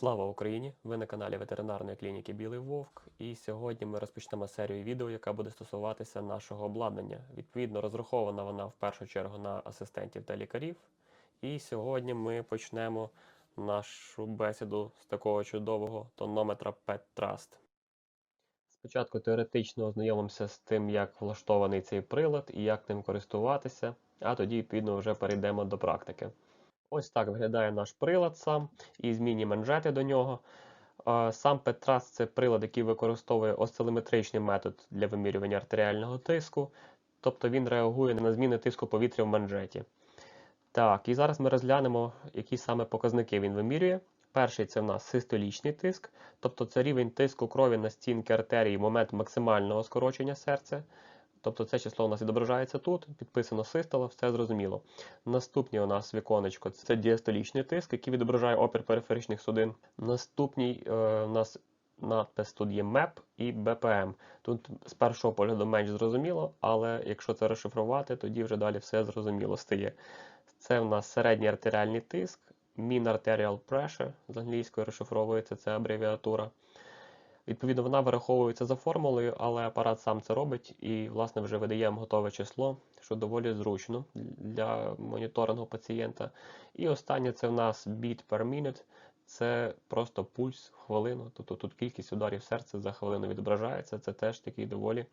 Слава Україні! Ви на каналі ветеринарної клініки Білий Вовк. І сьогодні ми розпочнемо серію відео, яка буде стосуватися нашого обладнання. Відповідно, розрахована вона в першу чергу на асистентів та лікарів. І сьогодні ми почнемо нашу бесіду з такого чудового тонометра Pet Trust. Спочатку теоретично ознайомимося з тим, як влаштований цей прилад і як ним користуватися, а тоді, відповідно, вже перейдемо до практики. Ось так виглядає наш прилад сам і змінні манжети до нього. Сам Петрас це прилад, який використовує осцилометричний метод для вимірювання артеріального тиску, тобто він реагує на зміни тиску повітря в манжеті. Так, і зараз ми розглянемо, які саме показники він вимірює. Перший це в нас систолічний тиск, тобто це рівень тиску крові на стінки артерії в момент максимального скорочення серця. Тобто це число у нас відображається тут, підписано систола, все зрозуміло. Наступне у нас віконечко це діастолічний тиск, який відображає опір периферичних судин. Наступний е, у нас надпис тут є МЕП і БПМ. Тут з першого погляду менш зрозуміло, але якщо це розшифрувати, тоді вже далі все зрозуміло стає. Це в нас середній артеріальний тиск, Mean Arterial Pressure, з англійської розшифровується це абревіатура. Відповідно, вона вираховується за формулою, але апарат сам це робить і, власне, вже видаємо готове число, що доволі зручно для моніторингу пацієнта. І останнє це в нас beat per minute. Це просто пульс в хвилину. Тобто тут кількість ударів серця за хвилину відображається. Це теж такий доволі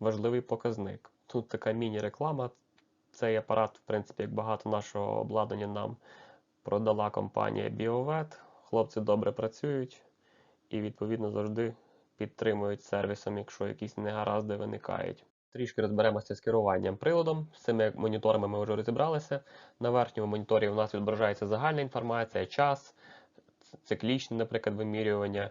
важливий показник. Тут така міні-реклама. Цей апарат, в принципі, як багато нашого обладнання нам продала компанія BioVet. Хлопці добре працюють і, відповідно, завжди підтримують сервісом, якщо якісь негаразди виникають. Трішки розберемося з керуванням приладом. З цими моніторами ми вже розібралися. На верхньому моніторі у нас відображається загальна інформація, час, циклічне, наприклад, вимірювання,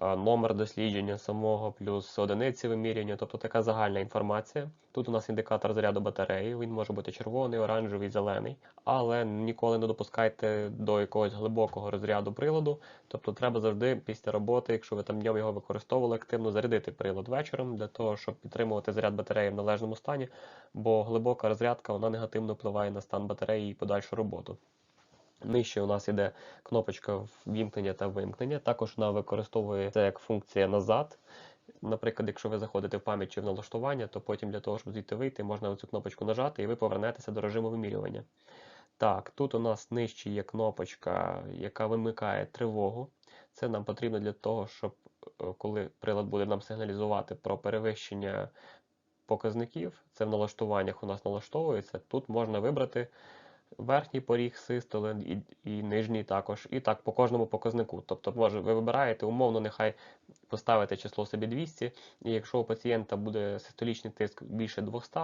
номер дослідження самого, плюс одиниці вимірювання, тобто така загальна інформація. Тут у нас індикатор заряду батареї, він може бути червоний, оранжевий, зелений, але ніколи не допускайте до якогось глибокого розряду приладу. Тобто треба завжди після роботи, якщо ви там днем його використовували активно, зарядити прилад вечором для того, щоб підтримувати заряд батареї в належному стані, бо глибока розрядка вона негативно впливає на стан батареї і подальшу роботу. Нижче у нас йде кнопочка вімкнення та вимкнення. Також вона використовується як функція назад. Наприклад, якщо ви заходите в пам'ять чи в налаштування, то потім для того, щоб звідти вийти, можна оцю кнопочку нажати і ви повернетеся до режиму вимірювання. Так, тут у нас нижче є кнопочка, яка вимикає тривогу. Це нам потрібно для того, щоб е, коли прилад буде нам сигналізувати про перевищення показників, це в налаштуваннях у нас налаштовується. Тут можна вибрати верхній поріг систоли і, і нижній також, і так по кожному показнику. Тобто, може, ви вибираєте, умовно, нехай поставите число собі 200, і якщо у пацієнта буде систолічний тиск більше 200,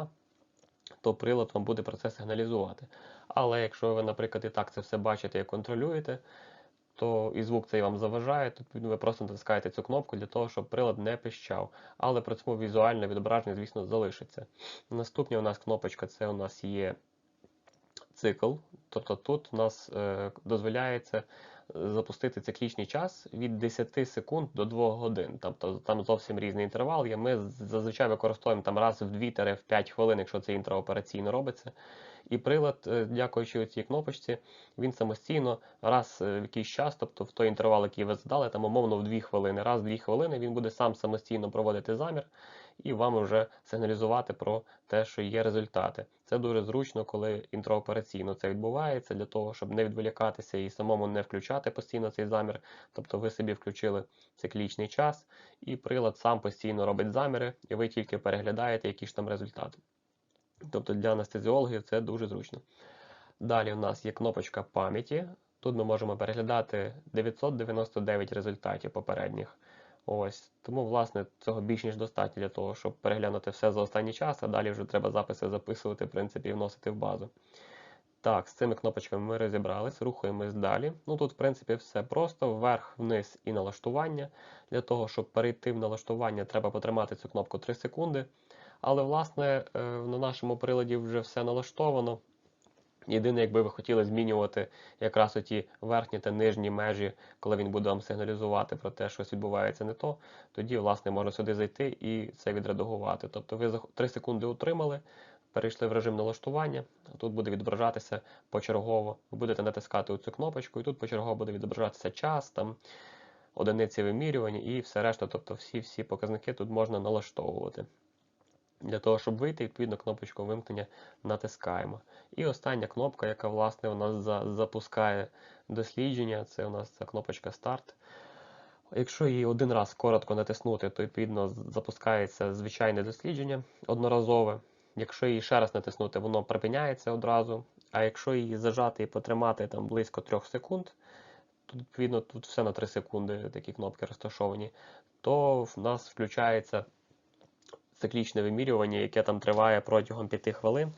то прилад вам буде про це сигналізувати. Але якщо ви, наприклад, і так це все бачите і контролюєте, то і звук цей вам заважає, то ви просто натискаєте цю кнопку для того, щоб прилад не пищав. Але при цьому візуальне відображення, звісно, залишиться. Наступна у нас кнопочка це у нас є цикл. Тобто тут у нас е, дозволяється запустити циклічний час від 10 секунд до 2 годин. Тобто там зовсім різний інтервал. Ми зазвичай використовуємо там раз в 2-5 хвилин, якщо це інтраопераційно робиться. І прилад, е, дякуючи цій кнопочці, він самостійно раз е, в якийсь час, тобто в той інтервал, який ви задали, там умовно в 2 хвилини, раз в 2 хвилини він буде сам самостійно проводити замір і вам вже сигналізувати про те, що є результати. Це дуже зручно, коли інтраопераційно це відбувається, для того, щоб не відволікатися і самому не включати постійно цей замір. Тобто ви собі включили циклічний час, і прилад сам постійно робить заміри, і ви тільки переглядаєте, які ж там результати. Тобто для анестезіологів це дуже зручно. Далі у нас є кнопочка пам'яті. Тут ми можемо переглядати 999 результатів попередніх. Ось Тому, власне, цього більш ніж достатньо для того, щоб переглянути все за останній час, а далі вже треба записи записувати в принципі, і вносити в базу. Так, з цими кнопочками ми розібрались, рухаємось далі. Ну Тут, в принципі, все просто, вверх, вниз і налаштування. Для того, щоб перейти в налаштування, треба потримати цю кнопку 3 секунди. Але, власне, е, на нашому приладі вже все налаштовано. Єдине, якби ви хотіли змінювати якраз оті верхні та нижні межі, коли він буде вам сигналізувати про те, що щось відбувається не то, тоді, власне, можна сюди зайти і це відредагувати. Тобто ви 3 секунди утримали, перейшли в режим налаштування. Тут буде відображатися почергово. Ви будете натискати цю кнопочку, і тут почергово буде відображатися час, там, одиниці вимірювання і все решта. Тобто всі-всі показники тут можна налаштовувати. Для того, щоб вийти, відповідно, кнопочку вимкнення натискаємо. І остання кнопка, яка власне у нас за, запускає дослідження, це у нас ця кнопочка старт. Якщо її один раз коротко натиснути, то відповідно запускається звичайне дослідження одноразове. Якщо її ще раз натиснути, воно припиняється одразу. А якщо її зажати і потримати там близько 3 секунд, то відповідно тут все на 3 секунди такі кнопки розташовані, то в нас включається циклічне вимірювання, яке там триває протягом 5 хвилин.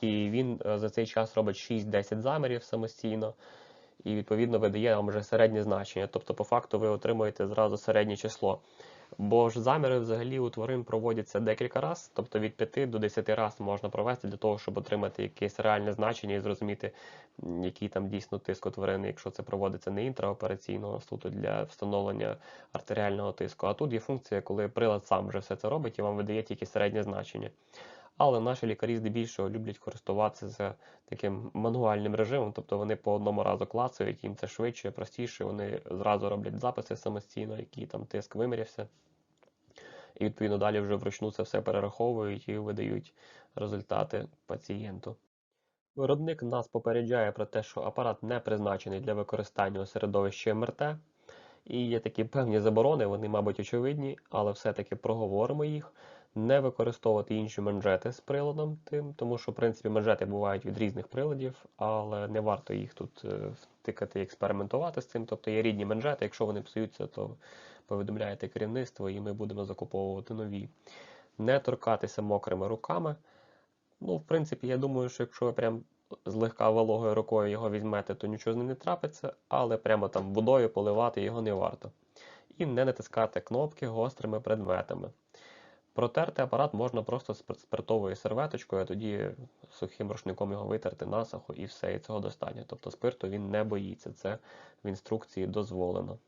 І він е, за цей час робить 6-10 замірів самостійно і відповідно видає вам вже середнє значення. Тобто, по факту, ви отримуєте зразу середнє число. Бо ж заміри взагалі у тварин проводяться декілька разів, тобто від 5 до 10 разів можна провести для того, щоб отримати якесь реальне значення і зрозуміти, який там дійсно тиск у тварини, якщо це проводиться не інтраопераційно, а суто для встановлення артеріального тиску. А тут є функція, коли прилад сам вже все це робить і вам видає тільки середнє значення. Але наші лікарі здебільшого люблять користуватися таким мануальним режимом, тобто вони по одному разу клацають, їм це швидше, простіше, вони зразу роблять записи самостійно, який там тиск вимірявся. І відповідно далі вже вручну це все перераховують і видають результати пацієнту. Виробник нас попереджає про те, що апарат не призначений для використання у середовищі МРТ. І є такі певні заборони, вони, мабуть, очевидні, але все-таки проговоримо їх не використовувати інші манжети з приладом, тим, тому що, в принципі, манжети бувають від різних приладів, але не варто їх тут е, втикати і експериментувати з цим. Тобто є рідні манжети, якщо вони псуються, то повідомляєте керівництво і ми будемо закуповувати нові. Не торкатися мокрими руками. Ну, в принципі, я думаю, що якщо ви прям злегка вологою рукою його візьмете, то нічого з ним не трапиться, але прямо там водою поливати його не варто. І не натискати кнопки гострими предметами. Протерти апарат можна просто спиртовою серветочкою, а тоді сухим рушником його витерти насухо і все, і цього достатньо. Тобто спирту він не боїться, це в інструкції дозволено.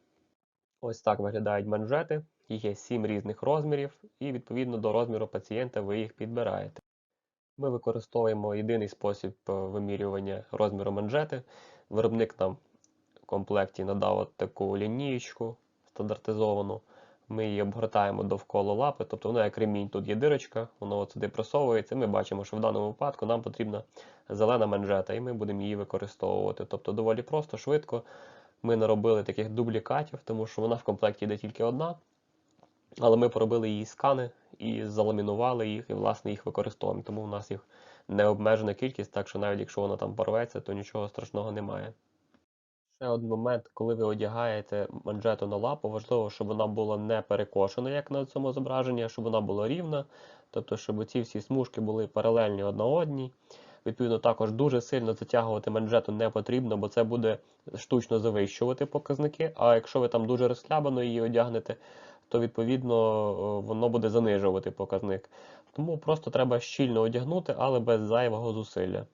Ось так виглядають манжети, їх є 7 різних розмірів, і відповідно до розміру пацієнта ви їх підбираєте. Ми використовуємо єдиний спосіб е, вимірювання розміру манжети. Виробник нам в комплекті надав таку лінієчку стандартизовану. Ми її обгортаємо довкола лапи, тобто воно як ремінь, тут є дирочка, воно сюди просовується. Ми бачимо, що в даному випадку нам потрібна зелена манжета, і ми будемо її використовувати. Тобто доволі просто, швидко. Ми наробили таких дублікатів, тому що вона в комплекті йде тільки одна. Але ми поробили її скани і заламінували їх, і, власне, їх використовуємо. Тому у нас їх необмежена кількість, так що навіть якщо вона там порветься, то нічого страшного немає. Ще один момент, коли ви одягаєте манжету на лапу, важливо, щоб вона була не перекошена, як на цьому зображенні, а щоб вона була рівна, тобто, щоб ці всі смужки були паралельні одна одній. Відповідно, також дуже сильно затягувати манжету не потрібно, бо це буде штучно завищувати показники. А якщо ви там дуже розхлябано її одягнете, то відповідно воно буде занижувати показник. Тому просто треба щільно одягнути, але без зайвого зусилля.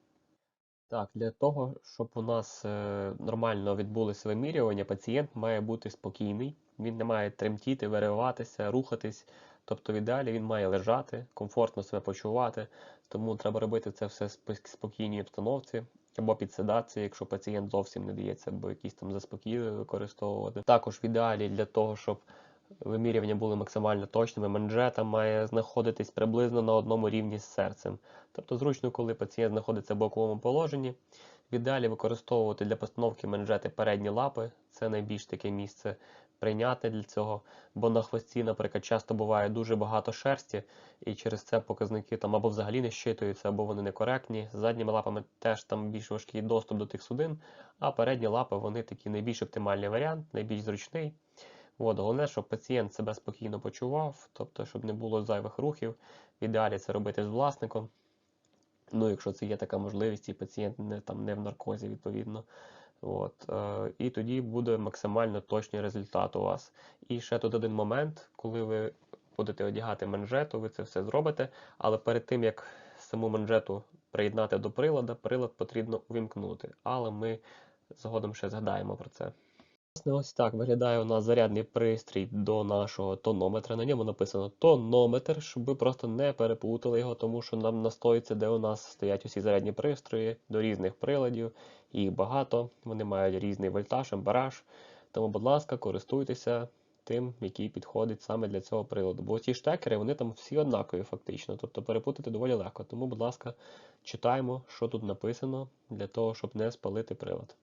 Так, для того, щоб у нас е, нормально відбулося вимірювання, пацієнт має бути спокійний, він не має тремтіти, вириватися, рухатись. Тобто, в ідеалі він має лежати, комфортно себе почувати, тому треба робити це все в спокійній обстановці або під седацією, якщо пацієнт зовсім не дається, або якісь там заспокійливі використовувати. Також в ідеалі для того, щоб вимірювання були максимально точними, манжета має знаходитись приблизно на одному рівні з серцем. Тобто зручно, коли пацієнт знаходиться в боковому положенні. В ідеалі використовувати для постановки манжети передні лапи, це найбільш таке місце прийнятне для цього, бо на хвості, наприклад, часто буває дуже багато шерсті, і через це показники там або взагалі не щитуються, або вони некоректні. З задніми лапами теж там більш важкий доступ до тих судин, а передні лапи вони такі найбільш оптимальний варіант, найбільш зручний. От, Головне, щоб пацієнт себе спокійно почував, тобто, щоб не було зайвих рухів. В ідеалі це робити з власником. Ну, якщо це є така можливість, і пацієнт не там, не в наркозі, відповідно. От, е, І тоді буде максимально точний результат у вас. І ще тут один момент, коли ви будете одягати манжету, ви це все зробите. Але перед тим, як саму манжету приєднати до прилада, прилад потрібно увімкнути. Але ми згодом ще згадаємо про це. Власне, ось так виглядає у нас зарядний пристрій до нашого тонометра. На ньому написано тонометр, щоб ви просто не переплутали його, тому що нам на стойці, де у нас стоять усі зарядні пристрої до різних приладів, їх багато, вони мають різний вольтаж, ампераж. Тому, будь ласка, користуйтеся тим, який підходить саме для цього приладу. Бо ці штекери, вони там всі однакові фактично, тобто перепутати доволі легко. Тому, будь ласка, читаємо, що тут написано, для того, щоб не спалити прилад.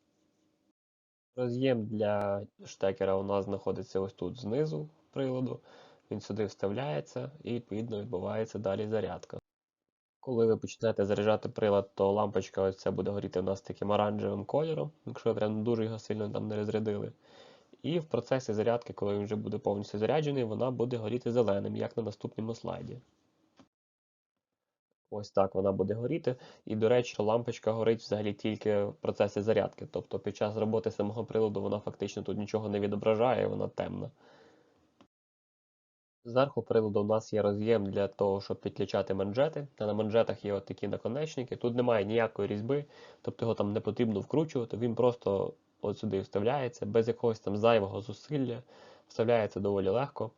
Роз'єм для штекера у нас знаходиться ось тут знизу приладу. Він сюди вставляється і відповідно відбувається далі зарядка. Коли ви почнете заряджати прилад, то лампочка ось буде горіти у нас таким оранжевим кольором, якщо прям дуже його сильно там не розрядили. І в процесі зарядки, коли він вже буде повністю заряджений, вона буде горіти зеленим, як на наступному слайді. Ось так вона буде горіти. І, до речі, лампочка горить взагалі тільки в процесі зарядки. Тобто під час роботи самого приладу вона фактично тут нічого не відображає, вона темна. Зверху приладу у нас є роз'єм для того, щоб підключати манжети. А на манжетах є такі наконечники. Тут немає ніякої різьби, тобто його там не потрібно вкручувати, він просто от сюди вставляється, без якогось там зайвого зусилля, вставляється доволі легко.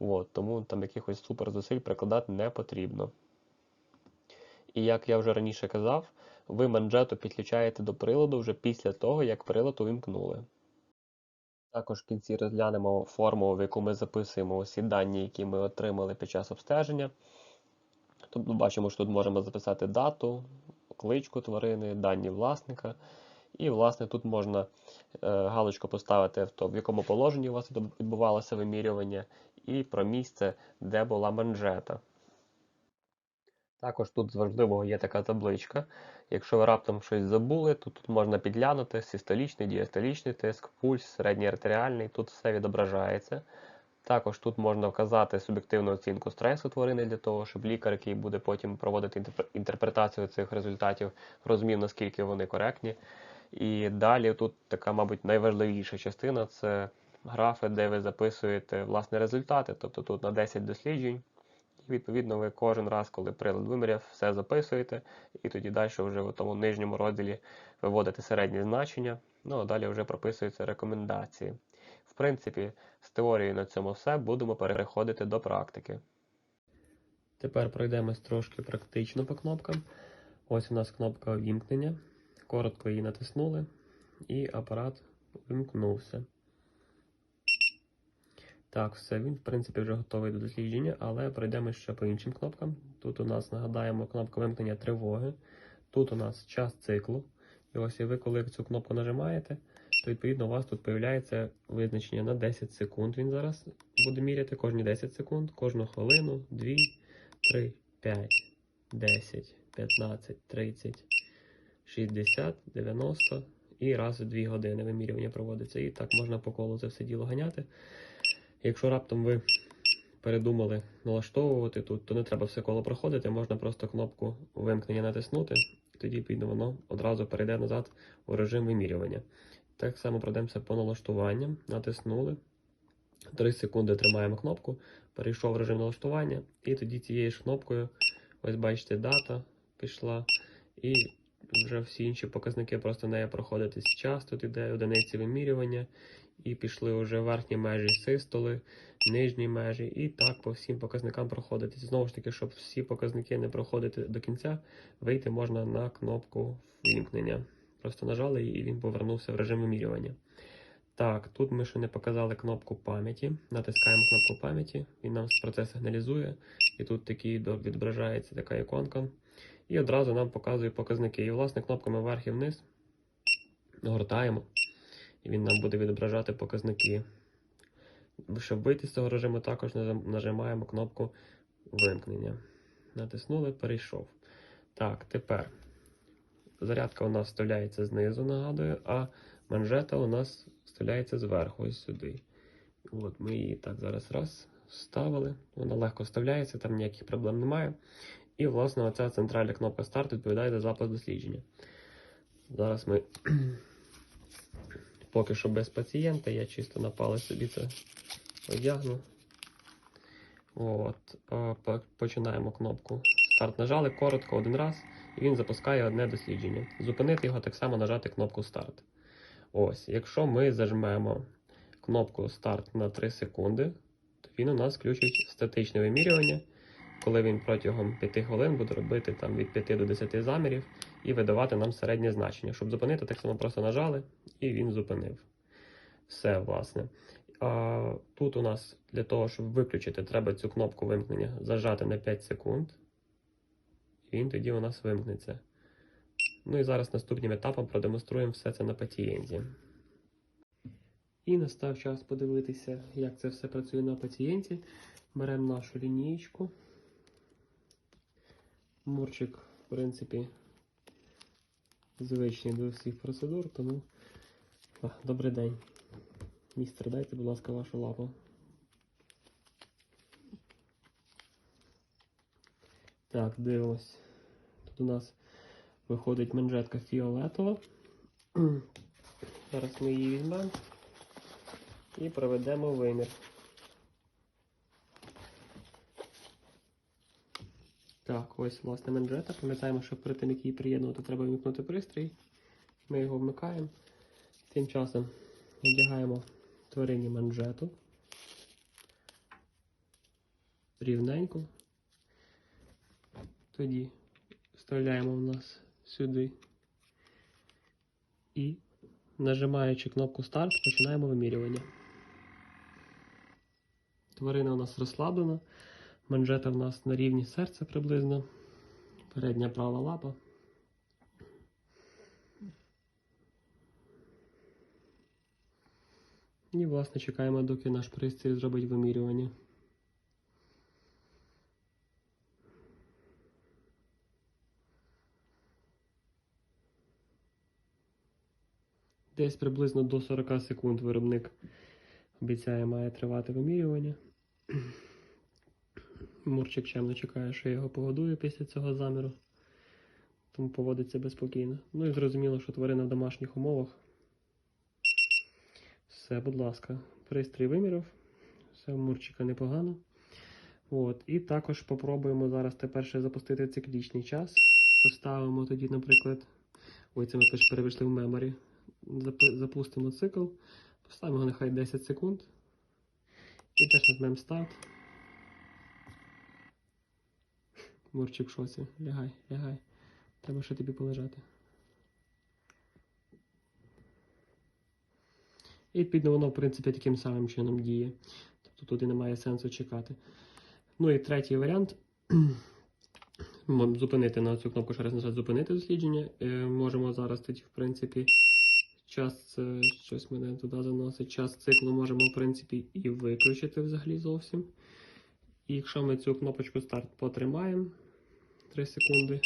От, тому там якихось супер зусиль прикладати не потрібно. І як я вже раніше казав, ви манжету підключаєте до приладу вже після того, як прилад увімкнули. Також в кінці розглянемо форму, в яку ми записуємо усі дані, які ми отримали під час обстеження. Тут бачимо, що тут можемо записати дату, кличку тварини, дані власника. І, власне, тут можна е, галочку поставити, в якому положенні у вас відбувалося вимірювання, і про місце, де була манжета. Також тут з важливого є така табличка. Якщо ви раптом щось забули, то тут можна підглянути систолічний, діастолічний тиск, пульс, середній артеріальний, тут все відображається. Також тут можна вказати суб'єктивну оцінку стресу тварини для того, щоб лікар, який буде потім проводити інтерпретацію цих результатів, розумів, наскільки вони коректні. І далі тут така, мабуть, найважливіша частина це графи, де ви записуєте власне результати. Тобто тут на 10 досліджень. Відповідно ви кожен раз, коли прилад виміряв, все записуєте, і тоді далі вже в тому нижньому розділі виводите середні значення, ну а далі вже прописуються рекомендації. В принципі, з теорією на цьому все будемо переходити до практики. Тепер пройдемось трошки практично по кнопкам. Ось у нас кнопка вімкнення. Коротко її натиснули, і апарат вимкнувся. Так, все, він, в принципі, вже готовий до дослідження, але пройдемо ще по іншим кнопкам. Тут у нас нагадаємо кнопка вимкнення тривоги. Тут у нас час циклу. І ось і ви, коли цю кнопку нажимаєте, то відповідно у вас тут з'являється визначення на 10 секунд. Він зараз буде міряти кожні 10 секунд, кожну хвилину, 2, 3, 5, 10, 15, 30, 60, 90 і раз в 2 години вимірювання проводиться. І так можна по колу це все діло ганяти. Якщо раптом ви передумали налаштовувати тут, то не треба все коло проходити, можна просто кнопку вимкнення натиснути, і тоді піде воно одразу перейде назад у режим вимірювання. Так само пройдемося по налаштуванням, натиснули. 3 секунди тримаємо кнопку, перейшов в режим налаштування, і тоді цією ж кнопкою, ось бачите, дата пішла, і вже всі інші показники просто нею проходитись час. Тут іде одиниці вимірювання, і пішли вже верхні межі систоли, нижні межі, і так по всім показникам проходити. Знову ж таки, щоб всі показники не проходити до кінця, вийти можна на кнопку вімкнення. Просто нажали і він повернувся в режим вимірювання. Так, тут ми ще не показали кнопку пам'яті. Натискаємо кнопку пам'яті, він нам процес сигналізує. І тут такий відображається така іконка. І одразу нам показує показники. І, власне, кнопками вверх і вниз гортаємо він нам буде відображати показники. Щоб вийти з цього режиму, також нажимаємо кнопку вимкнення. Натиснули, перейшов. Так, тепер зарядка у нас вставляється знизу, нагадую, а манжета у нас вставляється зверху, ось сюди. От Ми її так зараз раз вставили. Вона легко вставляється, там ніяких проблем немає. І, власне, оця центральна кнопка старт відповідає за запис дослідження. Зараз ми Поки що без пацієнта, я чисто на палець собі це одягну. От, Починаємо кнопку старт. Нажали коротко один раз, і він запускає одне дослідження. Зупинити його так само нажати кнопку старт. Ось, якщо ми зажмемо кнопку старт на 3 секунди, то він у нас включить статичне вимірювання, коли він протягом 5 хвилин буде робити там від 5 до 10 замірів і видавати нам середнє значення. Щоб зупинити, так само просто нажали і він зупинив. Все, власне. А, тут у нас для того, щоб виключити, треба цю кнопку вимкнення зажати на 5 секунд. І він тоді у нас вимкнеться. Ну і зараз наступним етапом продемонструємо все це на пацієнті. І настав час подивитися, як це все працює на пацієнті. Беремо нашу лінієчку. Мурчик, в принципі, звичний до всіх процедур, тому а, добрий день. Містер, дайте, будь ласка, вашу лапу. Так, дивимось. Тут у нас виходить манжетка фіолетова. Зараз ми її візьмемо і проведемо вимір. Так, ось власне манжета. Пам'ятаємо, що перед тим, як її приєднувати, треба вмикнути пристрій. Ми його вмикаємо. Тим часом надягаємо тварині манжету. Рівненько. Тоді вставляємо в нас сюди. І, нажимаючи кнопку старт, починаємо вимірювання. Тварина у нас розслаблена. Манжета в нас на рівні серця приблизно. Передня права лапа. І, власне, чекаємо, доки наш пристрій зробить вимірювання. Десь приблизно до 40 секунд виробник обіцяє має тривати вимірювання. Мурчик чемно чекає, що я його погодую після цього заміру, тому поводить себе спокійно. Ну і зрозуміло, що тварина в домашніх умовах. Все, будь ласка, пристрій виміряв. Все, у Мурчика непогано. От. І також попробуємо зараз тепер ще запустити циклічний час. Поставимо тоді, наприклад, ой, це ми теж перевийшли в меморі. Запустимо цикл, поставимо нехай 10 секунд. І теж нажмемо старт. Мурчик в шоці. Лягай, лягай. Треба ще тобі полежати. І відповідно воно, в принципі, таким самим чином діє. Тобто тут і немає сенсу чекати. Ну і третій варіант. Зупинити на цю кнопку ще раз нажати зупинити дослідження. Е, можемо зараз тоді, в принципі, час, е, щось мене туди заносить, час циклу можемо, в принципі, і виключити взагалі зовсім. І якщо ми цю кнопочку старт потримаємо 3 секунди,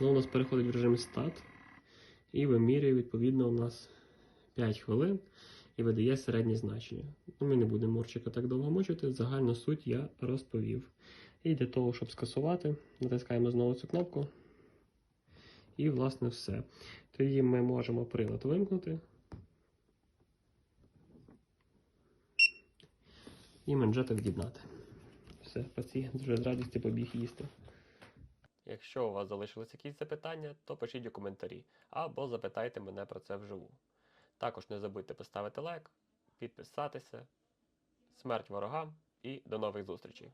воно у нас переходить в режим стат і вимірює, відповідно, у нас 5 хвилин і видає середнє значення. Ну, Ми не будемо Мурчика так довго мучити, загальну суть я розповів. І для того, щоб скасувати, натискаємо знову цю кнопку. І, власне, все. Тоді ми можемо прилад вимкнути. І манжети від'єднати. Все, пацієнт вже з радістю побіг їсти. Якщо у вас залишились якісь запитання, то пишіть у коментарі або запитайте мене про це вживу. Також не забудьте поставити лайк, підписатися. Смерть ворогам і до нових зустрічей!